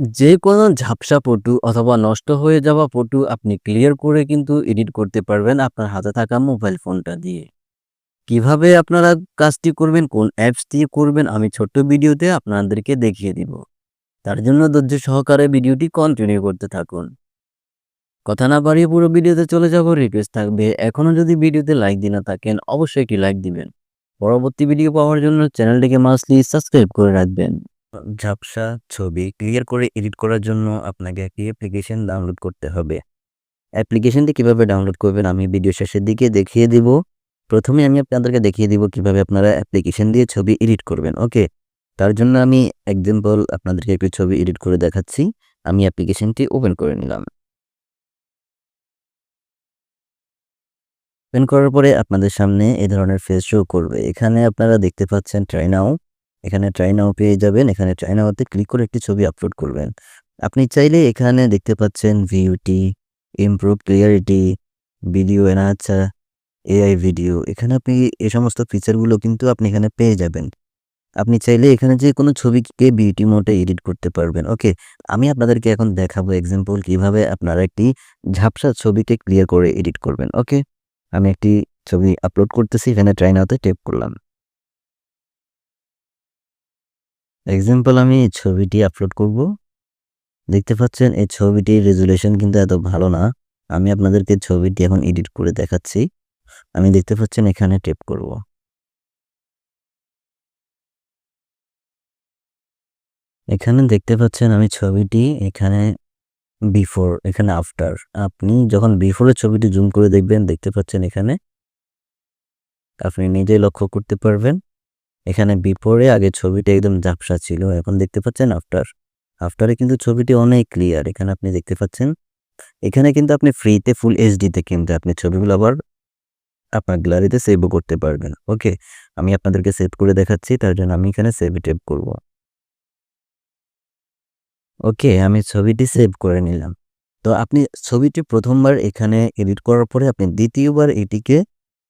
যে কোনো ঝাপসা ফটো অথবা নষ্ট হয়ে যাওয়া ফটো আপনি ক্লিয়ার করে কিন্তু এডিট করতে পারবেন আপনার হাতে থাকা মোবাইল ফোনটা দিয়ে। কীভাবে আপনারা কাজটি করবেন, কোন অ্যাপস দিয়ে করবেন আমি ছোট্ট ভিডিওতে আপনাদেরকে দেখিয়ে দিব। তার জন্য ধৈর্য সহকারে ভিডিওটি কন্টিনিউ করতে থাকুন। কথা না বাড়িয়ে পুরো ভিডিওতে চলে যাব রিকোয়েস্ট থাকবে এখনও যদি ভিডিওতে লাইক দিয়ে না থাকেন অবশ্যই একটি লাইক দিবেন। পরবর্তী ভিডিও পাওয়ার জন্য চ্যানেলটিকে মাস্টলি সাবস্ক্রাইব করে রাখবেন। ঝাপসা ছবি ক্লিয়ার করে এডিট করার জন্য আপনাকে একটি অ্যাপ্লিকেশন ডাউনলোড করতে হবে। অ্যাপ্লিকেশনটি কীভাবে ডাউনলোড করবেন আমি ভিডিও শেষের দিকে দেখিয়ে দিব। প্রথমে আমি আপনাদেরকে দেখিয়ে দিব কীভাবে আপনারা অ্যাপ্লিকেশন দিয়ে ছবি এডিট করবেন। ওকে? তার জন্য আমি এক্সাম্পল আপনাদেরকে একটি ছবি এডিট করে দেখাচ্ছি। আমি অ্যাপ্লিকেশনটি ওপেন করে নিলাম। ওপেন করার পরে আপনাদের সামনে এই ধরনের ফেস শো করবে। এখানে আপনারা দেখতে পাচ্ছেন ট্রাই নাও। এখানে ট্রাই নাও পেয়ে যাবেন। এখানে ট্রাই নাওতে ক্লিক করে একটি ছবি আপলোড করবেন। আপনি চাইলে এখানে দেখতে পাচ্ছেন beauty, improve clarity, video enhancer, AI video. এখানে আপনি এই সমস্ত ফিচারগুলো কিন্তু আপনি এখানে পেয়ে যাবেন। আপনি চাইলে এখানে যে কোনো ছবিকে বিউটি মোডে এডিট করতে পারবেন। ওকে? আমি আপনাদেরকে এখন দেখাবো এক্সাম্পল কীভাবে আপনারা একটি ঝাপসা ছবিকে ক্লিয়ার করে এডিট করবেন। ওকে? আমি একটি ছবি আপলোড করতেছি। এখানে ট্রাই নাওতে ট্যাপ করলাম। এক্সাম্পল আমি এই ছবিটি আপলোড করব। দেখতে পাচ্ছেন, এই ছবিটির রেজোলিউশন কিন্তু এত ভালো না। আমি আপনাদেরকে ছবিটি এখন এডিট করে দেখাচ্ছি। আমি দেখতে পাচ্ছেন, এখানে ট্যাপ করব। এখানে দেখতে পাচ্ছেন, আমি ছবিটি এখানে বিফোর এখানে আফটার। আপনি যখন বিফোরের ছবিটি জুম করে দেখবেন, দেখতে পাচ্ছেন এখানে আপনি নিজেই লক্ষ্য করতে পারবেন। এখানে বিফোরে আগে ছবিটি একদম ঝাপসা ছিল। এখন দেখতে পাচ্ছেন আফটার। আফটারে কিন্তু ছবিটি অনেক ক্লিয়ার। এখানে আপনি দেখতে পাচ্ছেন। এখানে কিন্তু আপনি ফ্রিতে ফুল এইচডিতে কিন্তু আপনি ছবিগুলো আবার আপনার গ্যালারিতে সেভও করতে পারবেন। ওকে? আমি আপনাদেরকে সেভ করে দেখাচ্ছি। তার জন্য আমি এখানে সেভে ট্যাপ করব। ওকে, আমি ছবিটি সেভ করে নিলাম। তো আপনি ছবিটি প্রথমবার এখানে এডিট করার পরে আপনি দ্বিতীয়বার এটিকে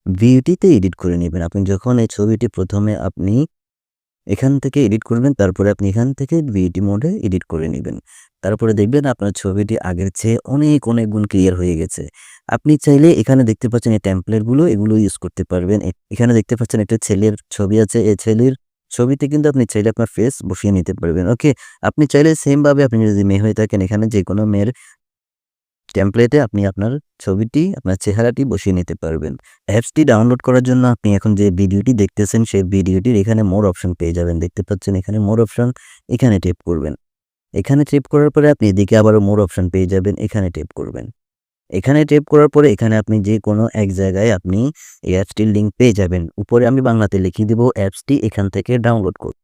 ভিউটিতে এডিট করে নেবেন আপনি যখন এই ছবিটি প্রথমে আপনি এখান থেকে এডিট করবেন তারপরে আপনি এখান থেকে ভিউটি মোডে এডিট করে নেবেন তারপরে দেখবেন আপনার ছবিটি আগের চেয়ে অনেক, অনেক গুণ ক্লিয়ার হয়ে গেছে। আপনি চাইলে এখানে দেখতে পাচ্ছেন এই টেমপ্লেটগুলো এগুলো ইউজ করতে পারবেন। এখানে দেখতে পাচ্ছেন একটা ছেলের ছবি আছে। এই ছেলের ছবিতে কিন্তু আপনি চাইলে আপনার ফেস বসিয়ে নিতে পারবেন। ওকে? আপনি চাইলে সেমভাবে আপনি যদি মেয়ে হয়ে থাকেন এখানে যেকোনো মেয়ের টেমপ্লেটে আপনি আপনার ছবিটি, আপনার চেহারাটি বসিয়ে নিতে পারবেন। অ্যাপসটি ডাউনলোড করার জন্য আপনি এখন যে ভিডিওটি দেখতেছেন সেই ভিডিওটির এখানে মোর অপশন পেয়ে যাবেন। দেখতে পাচ্ছেন এখানে মোর অপশন এখানে টেপ করবেন। এখানে ট্যাপ করার পরে আপনি এদিকে আবারও মোর অপশন পেয়ে যাবেন। এখানে টেপ করবেন। এখানে টেপ করার পরে এখানে আপনি যেকোনো এক জায়গায় আপনি এই অ্যাপসটির লিঙ্ক পেয়ে যাবেন। উপরে আমি বাংলাতে লিখে দিব অ্যাপসটি এখান থেকে ডাউনলোড করুন।